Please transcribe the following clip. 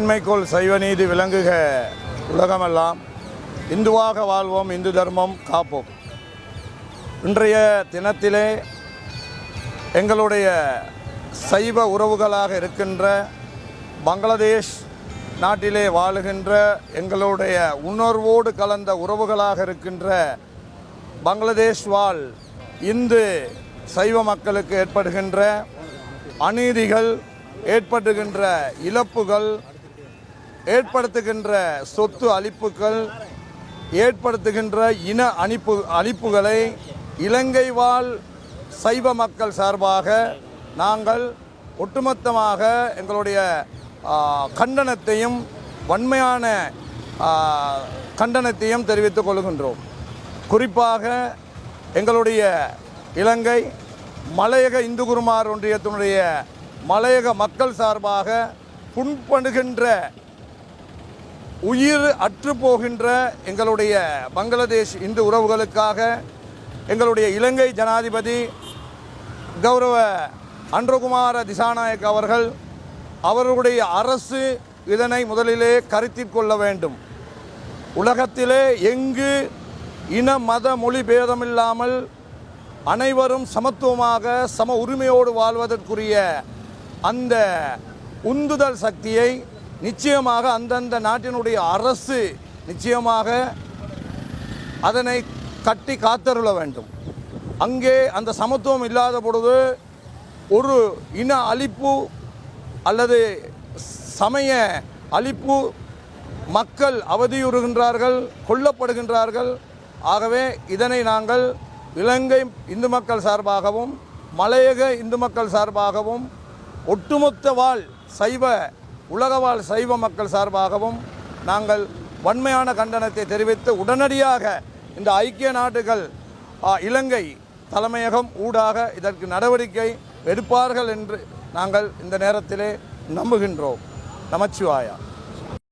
மேன்மைக்குள் சைவ நீதி விளங்குக. உலகமெல்லாம் இந்துவாக வாழ்வோம் இந்து தர்மம் காப்போம். இன்றைய தினத்திலே எங்களுடைய சைவ உறவுகளாக இருக்கின்ற பங்களாதேஷ் நாட்டிலே வாழுகின்ற எங்களுடைய உணர்வோடு கலந்த உறவுகளாக இருக்கின்ற பங்களாதேஷ் வாழ் இந்து சைவ மக்களுக்கு ஏற்படுகின்ற அநீதிகள் ஏற்படுகின்ற இழப்புகள் ஏற்படுத்துகின்ற சொத்து அளிப்புகள் ஏற்படுத்துகின்ற இன அணிப்பு அழிப்புகளை இலங்கை வாழ் சைவ மக்கள் சார்பாக நாங்கள் ஒட்டுமொத்தமாக எங்களுடைய கண்டனத்தையும் வன்மையான கண்டனத்தையும் தெரிவித்துக் கொள்கின்றோம். குறிப்பாக எங்களுடைய இலங்கை மலையக இந்து குருமார் ஒன்றியத்தினுடைய மலையக மக்கள் சார்பாக புண்படுகின்ற உயிர் அற்று போகின்ற எங்களுடைய பங்களாதேஷ் இந்து உறவுகளுக்காக எங்களுடைய இலங்கை ஜனாதிபதி கௌரவ அன்றகுமார திசாநாயக் அவர்கள் அவர்களுடைய அரசு இதனை முதலிலே கருத்தில் கொள்ள வேண்டும். உலகத்திலே எங்கு இன மத மொழி பேதமில்லாமல் அனைவரும் சமத்துவமாக சம உரிமையோடு வாழ்வதற்குரிய அந்த உந்துதல் சக்தியை நிச்சயமாக அந்தந்த நாட்டினுடைய அரசு நிச்சயமாக அதனை கட்டி காத்தருள வேண்டும். அங்கே அந்த சமத்துவம் இல்லாத பொழுது ஒரு இன அழிப்பு அல்லது சமய அழிப்பு மக்கள் அவதியுறுகின்றார்கள் கொல்லப்படுகின்றார்கள். ஆகவே இதனை நாங்கள் இலங்கை இந்து மக்கள் சார்பாகவும் மலையக இந்து மக்கள் சார்பாகவும் ஒட்டுமொத்த வாழ் சைவ உலகவாழ் சைவ மக்கள் சார்பாகவும் நாங்கள் வன்மையான கண்டனத்தை தெரிவித்து உடனடியாக இந்த ஐக்கிய நாடுகள் இலங்கை தலைமையகம் ஊடாக இதற்கு நடவடிக்கை எடுப்பார்கள் என்று நாங்கள் இந்த நேரத்திலே நம்புகின்றோம். நமச்சிவாயா.